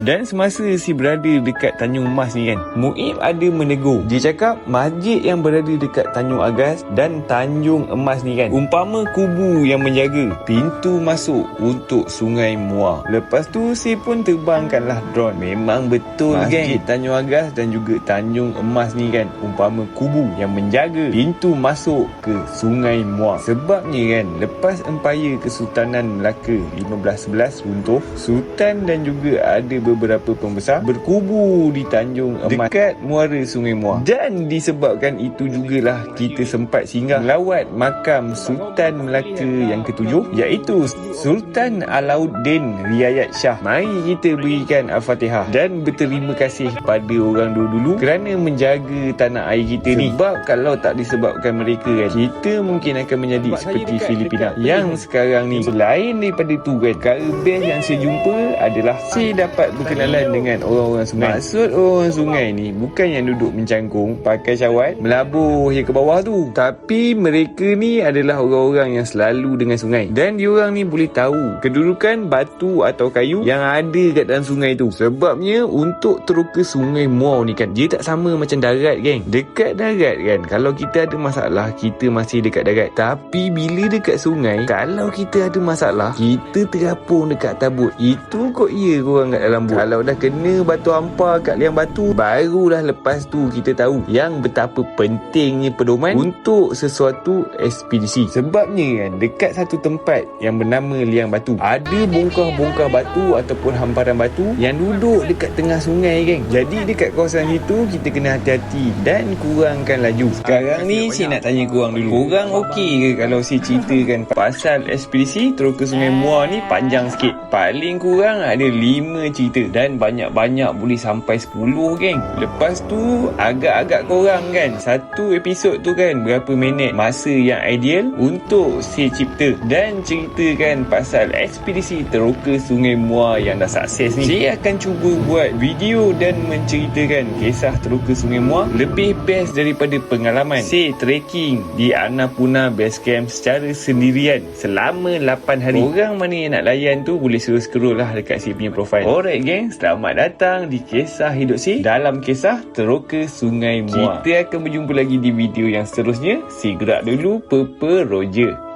Dan semasa si berada dekat Tanjung Mas ni kan, Muib ada menegur. Dia cakap masjid yang berada dekat Tanjung Agas dan Tanjung Emas ni kan, umpama kubu yang menjaga pintu masuk untuk Sungai Muar. Lepas tu si pun terbangkanlah drone. Memang betul masjid kan, Tanjung Agas dan juga Tanjung Emas ni kan, umpama kubu yang menjaga pintu masuk ke Sungai Muar. Sebabnya kan, lepas empayar Kesultanan Melaka 1511 runtuh, Sultan dan juga ada beberapa pembesar berkubu di Tanjung Emas dekat muara Sungai Muar. Dan disebabkan itu jugalah kita sempat singgah melawat makam Sultan Melaka yang ketujuh iaitu Sultan Alauddin Riayat Shah. Mari kita berikan Al-Fatihah dan berterima kasih pada orang dulu-dulu kerana menjaga tanah air kita ni. Sebab kalau tak disebabkan mereka kan, kita mungkin akan menjadi seperti Filipina yang sekarang ni. Selain daripada tu kan, perkara best yang saya jumpa adalah saya dapat berkenalan dengan orang-orang sungai. Maksud orang sungai ni bukan yang duduk mencangkung pakai syawat melabur hingga ke bawah tu. Tapi mereka ni adalah orang-orang yang selalu dengan sungai. Dan diorang ni boleh tahu kedudukan batu atau kayu yang ada kat dalam sungai tu. Sebabnya untuk terus ke sungai Muar ni kan dia tak sama macam darat geng. Dekat darat kan kalau kita ada masalah kita masih dekat darat. Tapi bila dekat sungai kalau kita ada masalah kita terapung dekat tabut. Itu kok iya korang kat dalam bot. Kalau dah kena batu hampa kat liang batu, barulah lepas tu kita tahu yang betapa pentingnya pedoman untuk sesuatu ekspedisi. Sebabnya kan, dekat satu tempat yang bernama liang batu, ada bongkar-bongkar batu ataupun hamparan batu yang duduk dekat tengah sungai geng. Jadi dekat kawasan itu kita kena hati-hati dan kurangkan laju. Sekarang ni saya nak tanya korang dulu. Korang okey ke kalau saya ceritakan pasal ekspedisi terus ke Sungai Muar ni panjang sikit? Paling kurang ada 5 cerita dan banyak-banyak boleh sampai 10 geng. Lepas tu agak-agak korang kan satu episod tu kan berapa minit masa yang ideal untuk si cipta dan ceritakan pasal ekspedisi teroka Sungai Muar yang dah sukses ni. Saya akan cuba buat video dan menceritakan kisah teroka Sungai Muar lebih best daripada pengalaman. Saya trekking di Annapurna Base Camp secara sendirian selama 8 hari. Orang mana yang nak layan tu boleh suruh scroll lah dekat si punya profile. Alright geng, selamat datang di kisah hidup si dalam kisah Teroka Sungai Muar. Kita akan berjumpa lagi di video yang seterusnya. Si gerak dulu, Purple Roger.